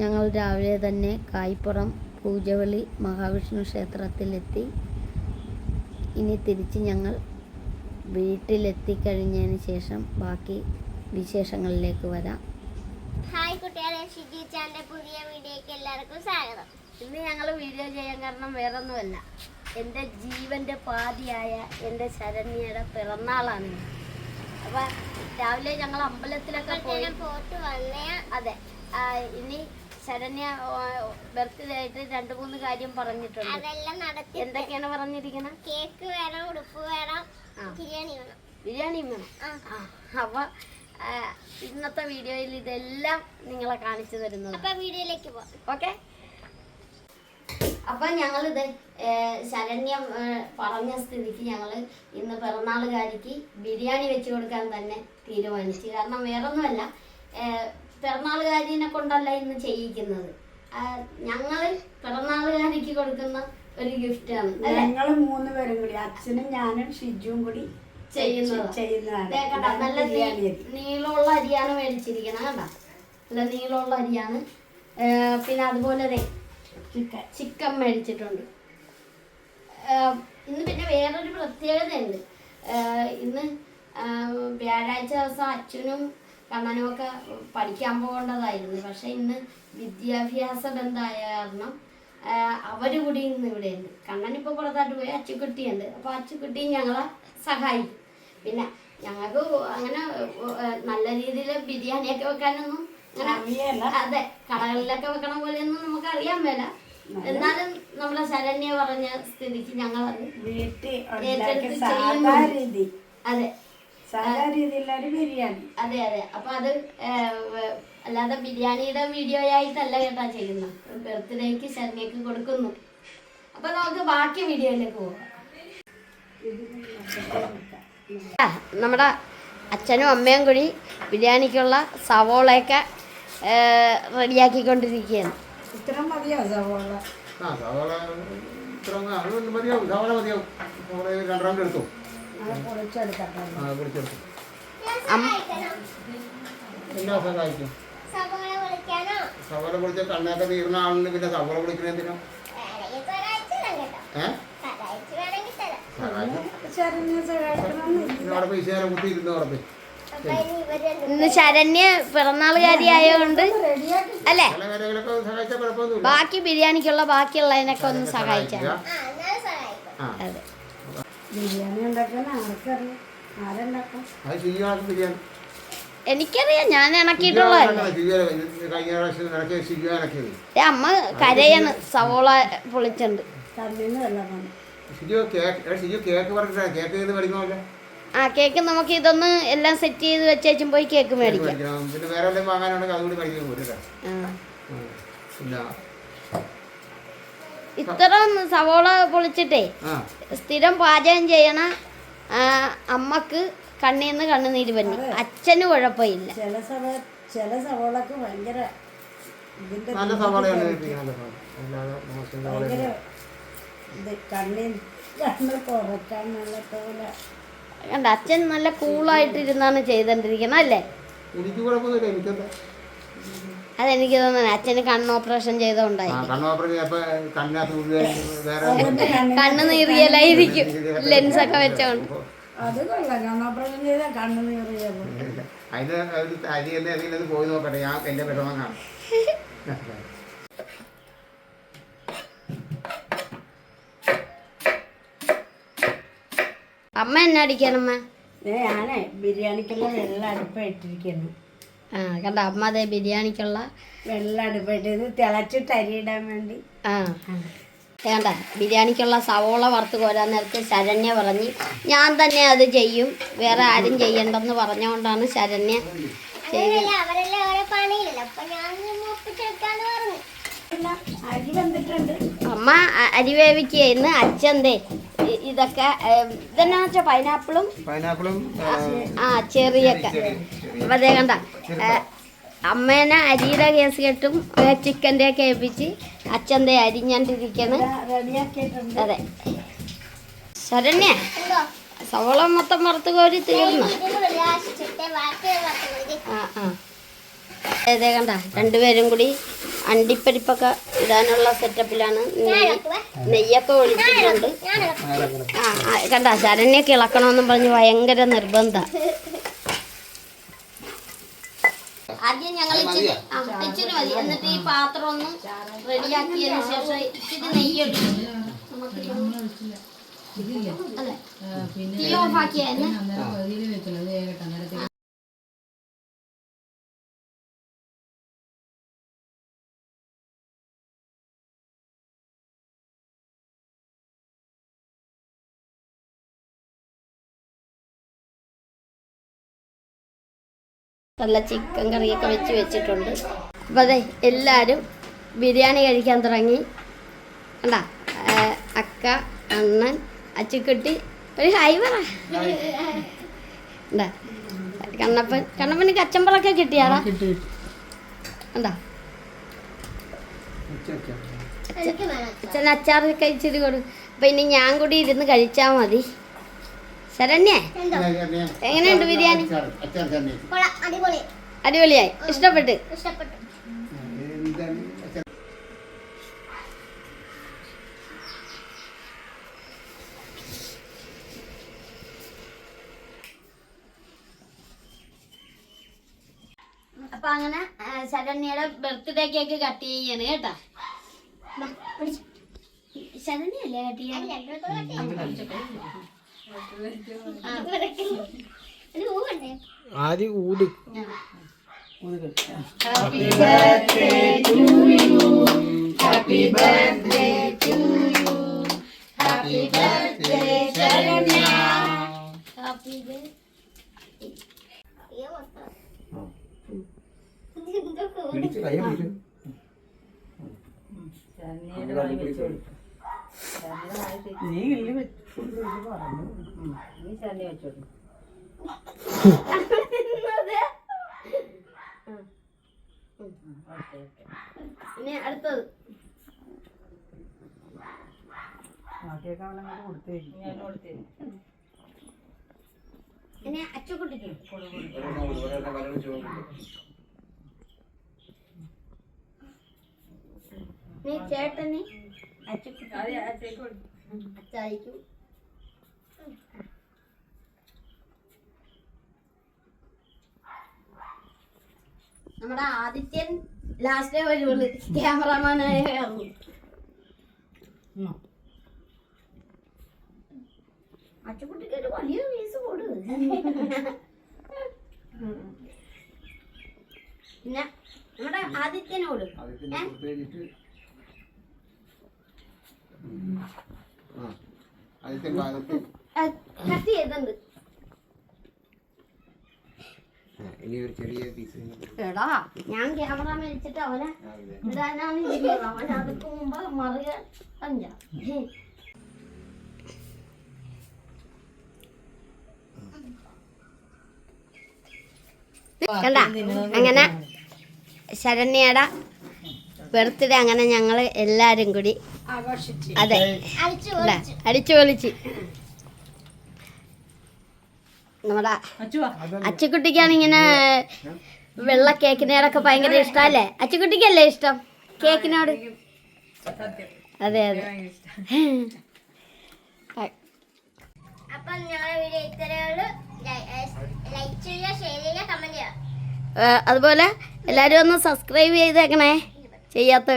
ഞങ്ങൾ രാവിലെ തന്നെ കായ്പുറം പൂജവളി മഹാവിഷ്ണു ക്ഷേത്രത്തിലെത്തി. ഇനി തിരിച്ച് ഞങ്ങൾ വീട്ടിലെത്തിക്കഴിഞ്ഞതിന് ശേഷം ബാക്കി വിശേഷങ്ങളിലേക്ക് വരാം. ഹായ് കുട്ടികളെ ഷിജി പുതിയ വീഡിയോയ്ക്ക് എല്ലാവർക്കും സ്വാഗതം. ഇന്ന് ഞങ്ങൾ വീഡിയോ ചെയ്യാൻ കാരണം വേറൊന്നുമല്ല. എന്റെ ജീവന്റെ പാതിയായ എന്റെ ശരണ്യയുടെ പിറന്നാളാണ് അപ്പം രാവിലെ ഞങ്ങൾ അമ്പലത്തിലൊക്കെ പോയി പോട്ട് വന്നേ. അതെ ഇനി ശരണ്യ ബർത്ത്ഡേ ആയിട്ട് രണ്ടു മൂന്ന് കാര്യം പറഞ്ഞിട്ടുണ്ട്. അതെല്ലാം നടത്തി. എന്തൊക്കെയാണ് പറഞ്ഞിരിക്കുന്നത് കേക്ക് വേണം ഉടുപ്പ് വേണം ബിരിയാണി വേണം. ബിരിയാണി വേണം. അപ്പൊ ഇന്നത്തെ വീഡിയോയിൽ ഇതെല്ലാം നിങ്ങളെ കാണിച്ചു തരുന്നത് അപ്പൊ വീഡിയോയിലേക്ക് പോവാം. ഓക്കെ? അപ്പൊ ഞങ്ങളിത് ശരണ്യം പറഞ്ഞ സ്ഥിതിക്ക് ഞങ്ങൾ ഇന്ന് പിറന്നാളുകാരിക്ക് ബിരിയാണി വെച്ചു കൊടുക്കാൻ തന്നെ തീരുമാനിച്ചു. കാരണം വേറൊന്നുമല്ല പിറന്നാളുകാരിനെ കൊണ്ടല്ല ഇന്ന് ചെയ്യിക്കുന്നത്. ഞങ്ങൾ പിറന്നാളുകാരിക്ക് കൊടുക്കുന്ന ഒരു ഗിഫ്റ്റാണ് ആണ്. ഞങ്ങൾ മൂന്ന് പേരും കൂടി അച്ഛനും ഞാനും ഷിജുവും കൂടി ചെയ്യുന്നതാണ്. നല്ല. നീളമുള്ള അരിയാണ് മേടിച്ചിരിക്കുന്നത് കണ്ട? നല്ല നീളമുള്ള അരിയാണ്. പിന്നെ അതുപോലെ ചിക്കൻ ചിക്കൻ മേടിച്ചിട്ടുണ്ട്. ഇന്ന് പിന്നെ വേറൊരു പ്രത്യേകതയുണ്ട്. ഇന്ന് വ്യാഴാഴ്ച ദിവസം അച്ഛനും കണ്ണനും ഒക്കെ പഠിക്കാൻ പോകേണ്ടതായിരുന്നു. പക്ഷെ ഇന്ന് വിദ്യാഭ്യാസ ബന്ധമായ കാരണം അവർ കൂടി ഇന്ന് ഇവിടെയുണ്ട് കണ്ണനിപ്പോൾ പുറത്തായിട്ട് പോയി അച്ചുക്കുട്ടിയുണ്ട്. അപ്പോൾ അച്ചുക്കുട്ടി ഞങ്ങളെ സഹായിക്കും. പിന്നെ ഞങ്ങൾക്ക് അങ്ങനെ നല്ല രീതിയിൽ ബിരിയാണിയൊക്കെ വെക്കാനൊന്നും അതെ കടകളിലൊക്കെ വെക്കണ പോലെയൊന്നും നമുക്ക് അറിയാൻ മേല എന്നാലും നമ്മളെ ശരണ്യ പറഞ്ഞ സ്ഥിതിക്ക് ഞങ്ങളത് വീട്ടിൽ അതെ. അതെ അതെ. അപ്പൊ അത് അല്ലാതെ ബിരിയാണിയുടെ വീഡിയോ ആയിട്ടല്ല കേട്ടാ ചെയ്യുന്ന. ബർത്ത്ഡേക്ക് ശരണ്യക്ക് കൊടുക്കുന്നു. അപ്പൊ നമുക്ക് ബാക്കി വീഡിയോയിലേക്ക് പോകാം നമ്മുടെ അച്ഛനും അമ്മയും കൂടി ബിരിയാണിക്കുള്ള സവോളയൊക്കെ റെഡിയാക്കിക്കൊണ്ടിരിക്കുകയാണ്. ഇത്ര മതിയോ സവോള? ആ സവോള ഇത്ര മതിയാവും. സവോള മതിയാവും. സവാള രണ്ട് റൗണ്ട് എടുത്തു? ആ പിടിച്ചെടുത്തു അമ്മ എല്ലാ സഹായിക്കും സവാള പൊളിച്ച കണ്ണൊക്കെ തീർന്ന ആളിന് പിന്നെ സവാള പൊളിക്കുന്ന എന്തിനാ? അവിടെ പൈസ നേരം കുത്തി ഇരുന്ന് ഇന്ന് ശരണ്യ അല്ലേ? ബാക്കി ബിരിയാണിക്കുള്ള ബാക്കിയുള്ളതിനൊക്കെ ഒന്ന് സഹായിക്കാം ആ ഞാൻ സഹായിക്കും. അതെ. ബിരിയാണി ഉണ്ടാക്കാൻ ആർക്കറിയാം? ആരുണ്ടാക്കാം? അത് ശരിയാണ് ബിരിയാണി എനിക്കറിയാം ഞാൻ ദേ അമ്മ കരയാണ് സവോള പൊളിച്ചുണ്ട് ആ കേക്ക് നമുക്ക് ഇതൊന്ന് എല്ലാം സെറ്റ് ചെയ്ത് വെച്ചേച്ചും പോയി കേക്ക് മേടിക്കാം. പിന്നെ വേറെ എന്തെങ്കിലും വാങ്ങാനുണ്ടെങ്കിൽ അതുകൂടി മേടിക്കാൻ. ഇല്ല ഇത്ര സവോള പൊളിച്ചിട്ടേ സ്ഥിരം പാചകം ചെയ്യണ അമ്മയ്ക്ക് കണ്ണീന്ന് കണ്ണുനീര് പന്നി അച്ഛന് കുഴപ്പമില്ല. ചില സവ ചില സവോളക്ക് ഭയങ്കര ഇതിന്റെ നല്ല സവാളയാണ് കഴിപ്പിക്കുന്നത്, നല്ല സവാള. അല്ലാതെ മോശം ഭയങ്കര ഇത് കണ്ണിൽ കണ്ണ് കുറയ്ക്കാൻ നല്ല പോലെ. കണ്ട അച്ഛൻ നല്ല കൂളായിട്ടിരുന്നാണ് ചെയ്തോണ്ടിരിക്കുന്നത് അല്ലേ? എനിക്ക് കുഴപ്പമൊന്നുമില്ല എനിക്കെന്താ അതെനിക്ക് തോന്നുന്നു അച്ഛന് കണ്ണ് ഓപ്പറേഷൻ ചെയ്തോണ്ടായി വേറെ അതിന്റെ കണ്ണ് നീറിയലായിരിക്കും ലെൻസൊക്കെ വെച്ചോണ്ട്. അത് കൊള്ളാം. കണ്ണോപ്പറേഷൻ ചെയ്താൽ കണ്ണ് നീറിയത്. അതിന് ഒരു അരി എന്ന് പോയി നോക്കട്ടെ. ഞാൻ വിഷമം കാണാം. അമ്മ എന്നാ അടിക്കാനമ്മ ഞാനേ ബിരിയാണിക്കുള്ള വെള്ളം അടുപ്പ ഇട്ടിരിക്കുന്നു. ആ കണ്ട അമ്മ അതെ ബിരിയാണിക്കുള്ള വെള്ളം അടുപ്പ ഇട്ടത് തിളച്ചിട്ട് അരിയിടാൻ ഇടാൻ വേണ്ടി. ആ. വേണ്ട ബിരിയാണിക്കുള്ള സവോള വറുത്ത് കോരാൻ നേരത്തെ ശരണ്യ പറഞ്ഞ് ഞാൻ തന്നെ അത് ചെയ്യും വേറെ ആരും ചെയ്യണ്ടെന്ന് പറഞ്ഞുകൊണ്ടാണ് ശരണ്യ അങ്ങനെയല്ല അവരെല്ലാം ഓരോ പണിയില്ലല്ലോ അപ്പൊ ഞാൻ ഒപ്പിച്ചെടുക്കാന്ന് പറഞ്ഞു. ഇല്ല, അരി വന്നിട്ടുണ്ട്. അമ്മ അരി വേവിക്കുകയെന്ന് അച്ഛന്റെ ഇതൊക്കെ ഇതെന്നാ വെച്ചാൽ പൈനാപ്പിളും പൈനാപ്പിളും ആ ചെറിയൊക്കെ. അപ്പം അതേ കണ്ട അമ്മേനെ അരിയുടെ കേസ് കെട്ടും ചിക്കന്റെ ഒക്കെ ഏൽപ്പിച്ച് അച്ഛന്റെ അരിഞ്ഞണ്ടിരിക്കണ്. അതെ. ശരണ്യ സവളം സവോള മൊത്തം വറുത്ത് കോരി തീർന്നു. ആ ആ. അതെ കണ്ട രണ്ടുപേരും കൂടി അണ്ടിപ്പരിപ്പൊക്കെ ഇടാനുള്ള സെറ്റപ്പിലാണ് നെയ്യ് നെയ്യൊക്കെ ഒഴിച്ചിട്ടുണ്ട്. ആ ആ, കണ്ട ശരണ്യൊക്കെ ഇളക്കണമെന്നും പറഞ്ഞ് ഭയങ്കര നിർബന്ധ. ആദ്യം ഞങ്ങൾ ഇച്ചിരി മതി. എന്നിട്ട് ഈ പാത്രം ഒന്ന് റെഡിയാക്കിയതിന് ശേഷം ഇച്ചിരി നെയ്യ് ഒഴിക്കും നമുക്ക് അതെ തീ ഓഫ് നല്ല ചിക്കൻ കറിയൊക്കെ വെച്ച് വെച്ചിട്ടുണ്ട്. അപ്പോൾ അതെ എല്ലാരും ബിരിയാണി കഴിക്കാൻ തുടങ്ങി. അല്ല അക്ക അണ്ണൻ അച്ചുക്കുട്ടി. ഒരു ഹൈ പറ. എന്താ കണ്ണപ്പൻ കണ്ണപ്പന് കച്ചമ്പറൊക്കെ കിട്ടിയാടാ? എന്താ അച്ഛൻ അച്ചാറൊക്കെ കഴിച്ചത് കൊടുക്കും അപ്പം ഇനി ഞാൻ കൂടി ഇരുന്ന് കഴിച്ചാ മതി. ശരണ്യേ? എങ്ങനെയുണ്ട് ബിരിയാണി? അടിപൊളിയായി. ഇഷ്ടപ്പെട്ട്? അപ്പൊ അങ്ങനെ ശരണ്യയുടെ ബർത്ത്ഡേ കേക്ക് കട്ട്? ചെയ്യാണ്? കേട്ടാ. ശരണ്യല്ലേ കട്ട് ചെയ്യാൻ ആദ്യം ഊട്. Happy happy happy birthday birthday to to പിടിച്ച് കയ്യെ പിടിച്ചു നീ ഇല്ലി പറഞ്ഞു. നീ തന്നെ വെച്ചോളൂ. ഇനി അടുത്തത്. ഇനി അച്ചുകുട്ടിക്ക് നീ ചേട്ടന് അച്ചായിക്കും നമ്മുടെ ആദിത്യൻ ലാസ്റ്റേ വരുള്ളൂ. ക്യാമറമാനായ അച്ചുകുട്ടിക്ക് ഒരു വലിയ പീസ് കൊടു പിന്നെ നമ്മുടെ ആദിത്യനോട്. അതിന് കൊടുത്ത് കഴിഞ്ഞിട്ട് ആ ആദ്യത്തെ ഭാഗത്ത് ഇനി ഒരു ചെറിയ പീസ് എടാ ഞാൻ ക്യാമറ മേടിച്ചിട്ട് അവനെ ഇടാനാണ് ഇരിക്കുന്നത് അവൻ അതൊക്കെ മുമ്പ് മറിയ അഞ്ച കണ്ട? അങ്ങനെ ശരണ്യയുടെ ബർത്ത്ഡേ അങ്ങനെ ഞങ്ങൾ എല്ലാവരും കൂടി അതെ. അടിച്ചു പൊളിച്ച്. നമ്മുടെ അച്ചുക്കുട്ടിക്കാണ് ഇങ്ങനെ വെള്ള കേക്കിനോടൊക്കെ ഭയങ്കര ഇഷ്ടമല്ലേ അച്ചുക്കുട്ടിക്കല്ലേ ഇഷ്ടം? കേക്കിനോട്? അതെ അതെ. അപ്പം ഞങ്ങളുടെ വീഡിയോ ഇത്രയുള്ളൂ ലൈക്ക് ചെയ്യുക ഷെയർ ചെയ്യുക കമന്റ് ചെയ്യുക. ഏ, അതുപോലെ എല്ലാവരും ഒന്ന് സബ്സ്ക്രൈബ് ചെയ്തേക്കണേ. Şey yata.